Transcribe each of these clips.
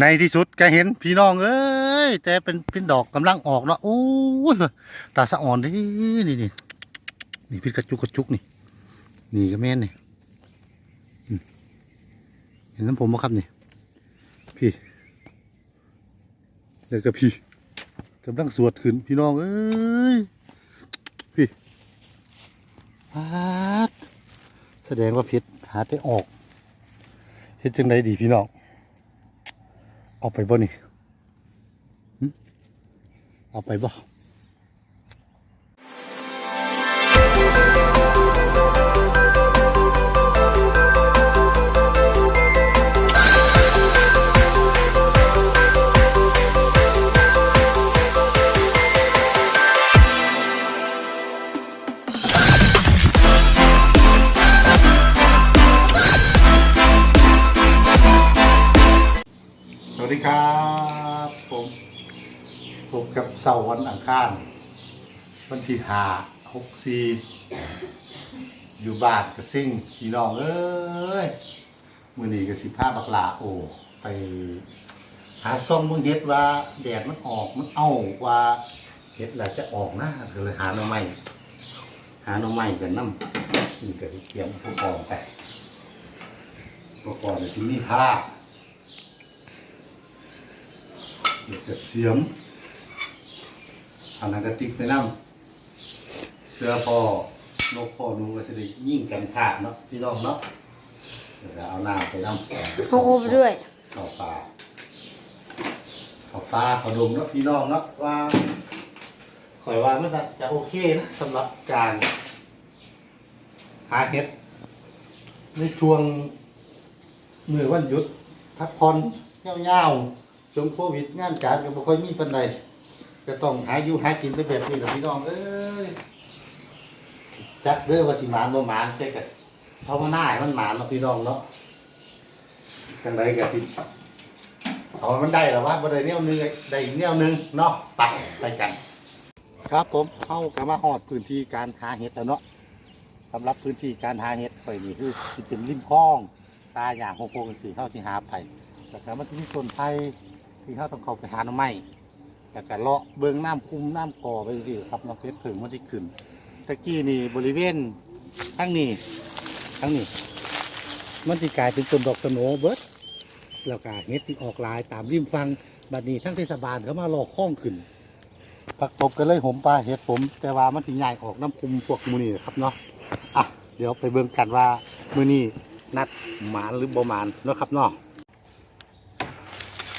ในที่สุดแกเห็นพี่น้องเอ้ยแต่เป็นเป็นดอกกำลังออกเนาะโอ้ยตาสะอ่อนดินี่นี่นี่พิษกระจุกกระจุกนี่ นี่ก็แม่นนี่เห็นน้ำผมไหมครับนี่ พี่แล้วก็พี่กำลังสวดขึ้นพี่น้องเอ้ยพี่พาดแสดงว่าพิษหาได้ออกเฮ็ดจังไดดีพี่น้อง เอาไปบ่นี่หึเอาไปบ่ ดีครับผมพบกับเสาร์วันอังคารวันที่หาหกสี่อยู่บ้านกับซิ่งพี่น้องเอ้ยมือนี้กับสิบห้าบักลาโอ ไป หาซ่องมึงเฮ็ดว่าแดดมันออกมันเอาว่าเฮ็ดแล้วจะออกนะก็เลยหาหน่อไม้หาหน่อไม้กันน้ำนี่ก็สิเตรียมอุปกรณ์ไปอุปกรณ์ที่มีผ้า เด็กกระเสียมเอาหนังกระติกไปนั่งเพื่อพอนกพ่อหนูก็จะได้ยิ่งกันขาดเนาะพี่น้องเนาะเดี๋ยวเอาหน้าไปนั่งเอาโอไปด้วยเข้าป่าเข้าป่าเขาดมเนาะพี่น้องเนาะว่าข่อยว่ามันน่าจะโอเคนะสำหรับการหาเห็ดในช่วงมือวันหยุดพักผ่อนเงาๆ ช่วงโควิดงานการก็บ่ค่อยมีปานใดก็ต้องหาอยู่หากินไปแบบนี้แหละพี่น้องเอ้ยจักเด้อว่าสิหมานบ่หมานแต่ก็ภาวนาให้มันหมานเนาะพี่น้องเนาะจังไดก็สิเอามันได้แล้วว่าบ่ได้แนวหนึงได้อีกแนวหนึงเนาะไปไปกัน ครับผมเฮาก็มาฮอดพื้นที่การหาเห็ดแล้วเนาะสำหรับพื้นที่การหาเห็ดข่อยนี่คือสิเป็นริมคลอง ตาอย่างโฮโพกันสิเฮาสิหาไปแต่ก็มันจะมีส่วนไทย ที่เขาต้องเข้าไปหาหน่อไม้แต่ก็เลาะเบิ้องน้ำคุ้มน้ำก่อไปเรื่อยครับน้ำเพชรเพิ่งมันจะขึ้นตะกี้นี่บริเวณทั้งนี้ทั้งนี้ มันจะกลายเป็นต้นดอกสโนเบิดแล้วก็เฮ็ดที่ออกลายตามริมฟังบัดนี้ทั้งเทศบาลเขามาหลอกข้องขึ้นปักตบกันเลยผมปลาเฮ็ดผม แต่ว่ามันสิใหญ่ออกน้ำคุมพวกมูนี่ครับเนาะอะเดี๋ยวไปเบิ่งกันว่ามือนี้นัดหมานหรือบ่หมานเนาะครับเนาะ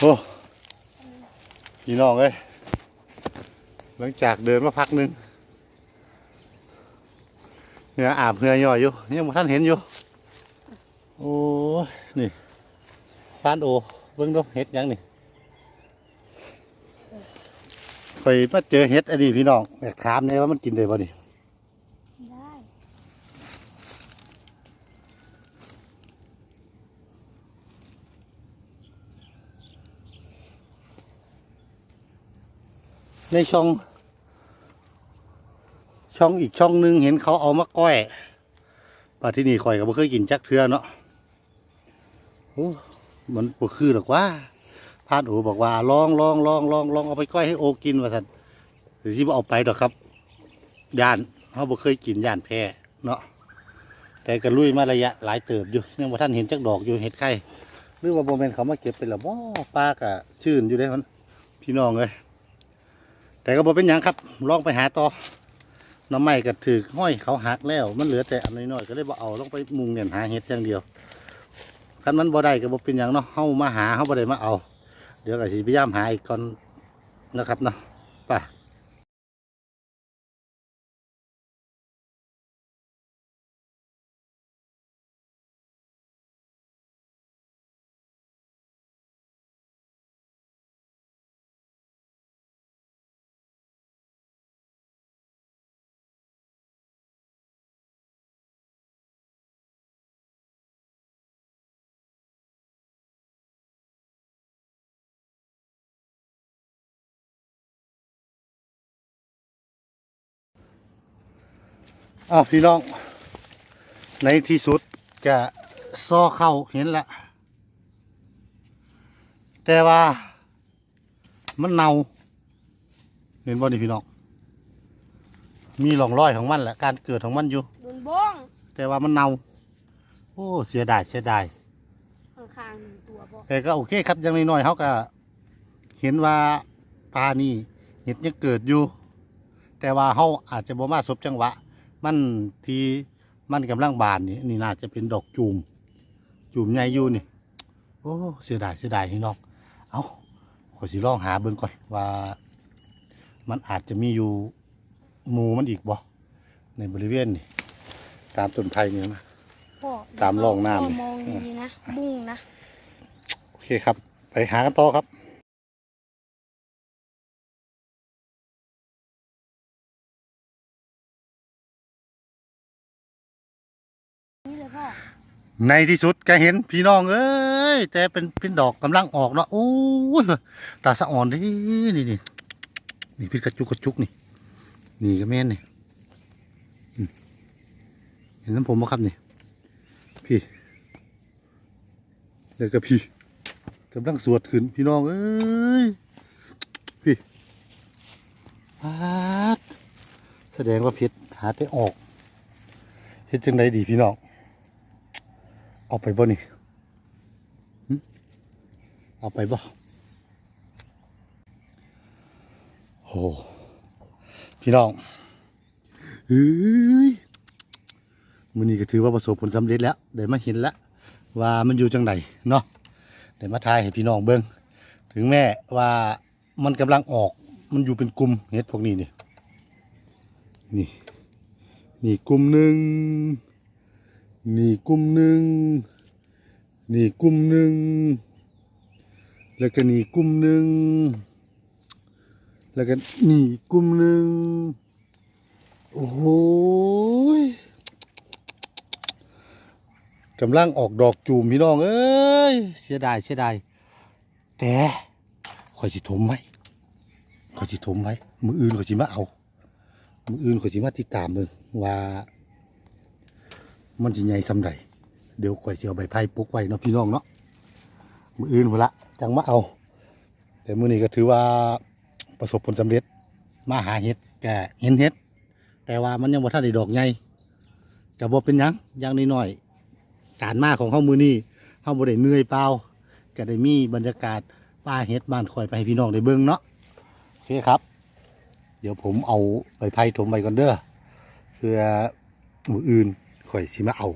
โอ้ พี่น้องเอ้ยหลังจากเดินมาพักหนึงเนื้ออาบเหงื่อย่อยอยู่ยังบ่ท่านเห็นอยู่โอ้ยนี่ฟานโอเบิ้งดูเห็ดยังนี่ไปมาเจอเห็ดอันนี้พี่น้องอยากถามเนี่ยว่ามันกินได้บ่นี่ ในช่อง ช่องอีกช่องหนึงเห็นเขาเอามาก้อยป่าที่นี่ข่อยก็บ่เคยกินจักเทือเนาะโอ้มันบ่คือหรอกว่าพาดโอบอกว่าลองลองลองลองลองเอาไปก้อยให้โอกินว่าท่นหรือที่บ่เอาไปดอกครับย่านเขาบ่เคยกินย่านแพ้เนาะแต่ก็ลุยมาระยะหลายเติบอยู่ยังบ่ท่านเห็นจักดอกอยู่เห็ดไข่หรือว่าโมเมนเขามาเก็บไปแล้วบ่ป้ากะชื่นอยู่ได้มันพี่น้องเลย แต่ก็บอกเป็นอย่างครับ ลองไปหาต่อน้ำไม้ก็ถือห้อยเขาหักแล้ว มันเหลือแต่อันน้อยๆก็เลยบ่เอาลองไปมุงเนี่ยหาเห็ดอย่างเดียวคันมันบ่ได้ก็บ่เป็นอย่างเนาะเข้ามาหาเข้าบ่ได้มาเอา เดี๋ยวก็สิพยายามหาอีกก่อนนะครับเนาะ อ้าวพี่น้อง ในที่สุดจะซ้อเข้าเห็นละแต่ว่า มันเน่าเห็นบ่นี่พี่น้อง มีร่องรอยของมันแหละการเกิดของมันอยู่ โดนบ้องแต่ว่ามันเน่าโอ้เสียดายเสียดายข้างๆหนึ่งตัวบ่แต่ก็โอเคครับอยังน้อยๆเขาก็ เห็นว่าปลานี่เห็ดยังเกิดอยู่ แต่ว่าเขาอาจจะบ่มาสบจังหวะ มันที่มันกำลังบานนี่นี่น่าจะเป็นดอกจูมจูมใหญ่อยู่นี่โอ้เสียดายเสียดายพี่น้องเอาขอสิลองหาเบิ่งก่อนว่า มันอาจจะมีอยู่หมูมันอีกบ่ในบริเวณนี่ตามต้นไผ่นี่นะ พ่อตามร่องน้ำพ่มองดีนะ บุ้งนะ โอเคครับ ไปหากันต่อครับ ในที่สุดก็เห็นพี่น้องเอ้ยแต่เป็นเป็นดอกกำลังออกเนาะโอ้ยตาสะอ่อนเดินี่นี่นี่พี่กระจุกกระจุกนี่ นี่ก็แม่นนี่เห็นน้ำผมไหมครับนี่พี่แล้วก็พี่กำลังสวดขึ้นพี่น้องเอ้ยพี่ปาดแสดงว่าพิษหาได้ออกเฮ็ดจังไดดีพี่น้อง เอาไปบ่นี่เอาไปบ่โอ้พี่น้องเฮ้ยมื้อนี้ก็ถือว่าประสบผลสำเร็จแล้วได้มาเห็นแล้วว่ามันอยู่จังไดเนาะได้มาทายให้พี่น้องเบิ่งถึงแม้ว่ามันกำลังออกมันอยู่เป็นกลุ่มเห็ดพวกนี้นี่นี่นี่กลุ่มหนึ่ง นี่กลุ่มหนึ่งนี่กลุ่มหนึ่งแล้วก็นี่กลุ่มหนึ่งแล้วก็นี่กลุ่มหนึ่งโอ้โหกำลังออกดอกจูมพี่น้องเอ้ยเสียดายเสียดายแต่ขอยสิถมไว้ขอยสิถมไว้มืออื่นขอยสิมาเอามืออื่นขอยสิมาติดตามเบิ่งว่า มันสิใหญ่สำใดเดี๋ยวข่อยสิเอาใบไผ่ปลูกไว้เนาะพี่น้องเนาะมืออื่นพุ่นละจังมาเอา แต่มือนี้ก็ถือว่าประสบผลสำเร็จ มาหาเห็ดแกเห็นเห็ด แต่ว่ามันยังบ่ทันได้ดอกใหญ่ก็บ่เป็นยังย่างน้อยๆการมาของเฮามือนี้เฮาบ่ได้เหนื่อยเปล่าก็ได้มีบรรยากาศป่าเห็ดบ้านข่อยไปให้พี่น้องได้เบิ่งเนาะโอเคครับ เดี๋ยวผมเอาใบไผ่ถมไว้ก่อนเด้อเพื่อมืออื่น ข่อยสิมาเอา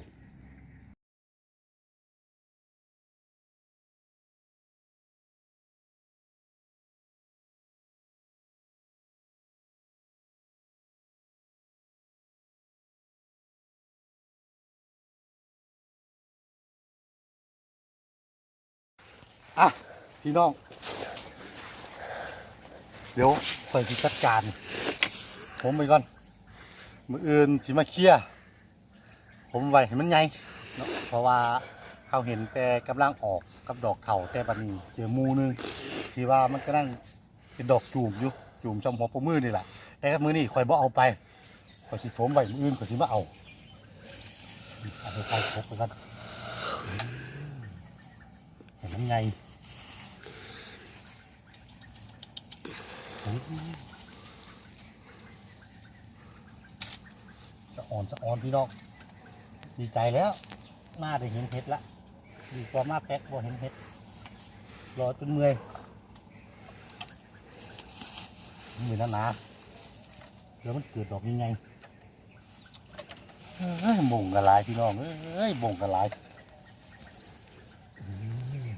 อะพี่น้อง เดี๋ยวข่อยจัดการ ผมไปก่อน มืออื่นสิมาเคลียร์ ผมไว้ให้มันใหญ่เนาะเพราะว่าเขาเห็นแต่กำลังออกกับดอกเข่าแต่บัดนี้เจอหมูหนึงที่ว่ามันกำลังเป็นดอกจูมอยู่จูมจำหัวปมือนี่แหละแต่กับมือนี่ข่อยบ่เอาไปข่อยสิโถมไว้มืออื่นข่อยสิมาเอาเอาไปใส่พกไปกันเห็นมันใหญ่จะอ่อนจะอ่อนพี่น้อง ดีใจแล้ว มาได้เห็นเห็ดละ ดีกว่ามาแป๊กบ่เห็นเห็ด รอจนเมื่อยมือหนานาๆเดี๋ยวมันเกิดดอกยังไงเอ้ยบ่งกระลายพี่น้องเอ้ยบ่งกระลายอืม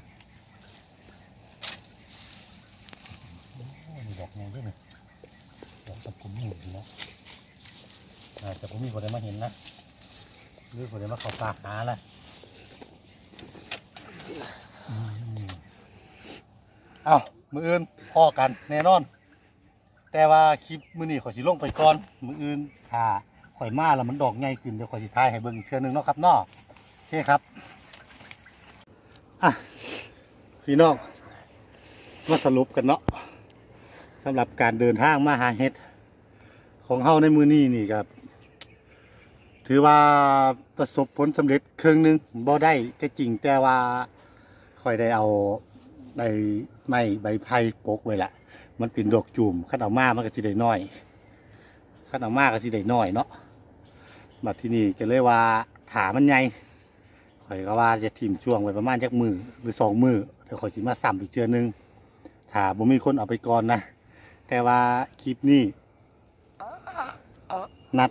โอ้ยมีดอกไงด้วยนี่ดอกตะปุ่มหมุนเนาะอาจจะผมมีคนได้มาเห็นนะ หรือ ผมจะมาข้าปากหาละเอามืออื่นพ่อกันแน่นอน แต่ว่าคลิปมือนี้ขอสิลงไปก่อน มืออื่นถ้าข่อยมาแล้วมันดอกใหญ่ขึ้นเดี๋ยวข่อยสิทายให้เบิ่งอีกเทื่อนึงเนาะครับเนาะโอเคครับอะพี่น้องมาสรุปกันเนาะสำหรับการเดินทางมาหาเห็ดของเฮาในมือนี้นี่ครับ ถือว่าประสบผลสำเร็จครึ่งหนึ่งบ่ได้ก็จริงแต่ว่าค่อยได้เอาใบไม้ใบไผ่ปกไว้ละมันเป็นดอกจุ่มขันเอามามันก็สิได้น้อยขันเอามาก็สิได้น้อยเนาะบัดที่นี่ก็เลยว่าถามันใหญ่ข่อยก็ว่าจะทิ่มช่วงไว้ประมาณจักมือหรือสองมือเดี๋ยวข่อยสิมาซ้ำอีกเจือนึงถ้าบ่มีคนเอาไปก่อนนะแต่ว่าคลิปนี้นัด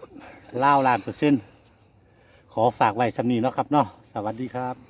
ล่าล้านเปอร์เซ็นต์ขอฝากไว้สำนีเนาะครับเนาะสวัสดีครับ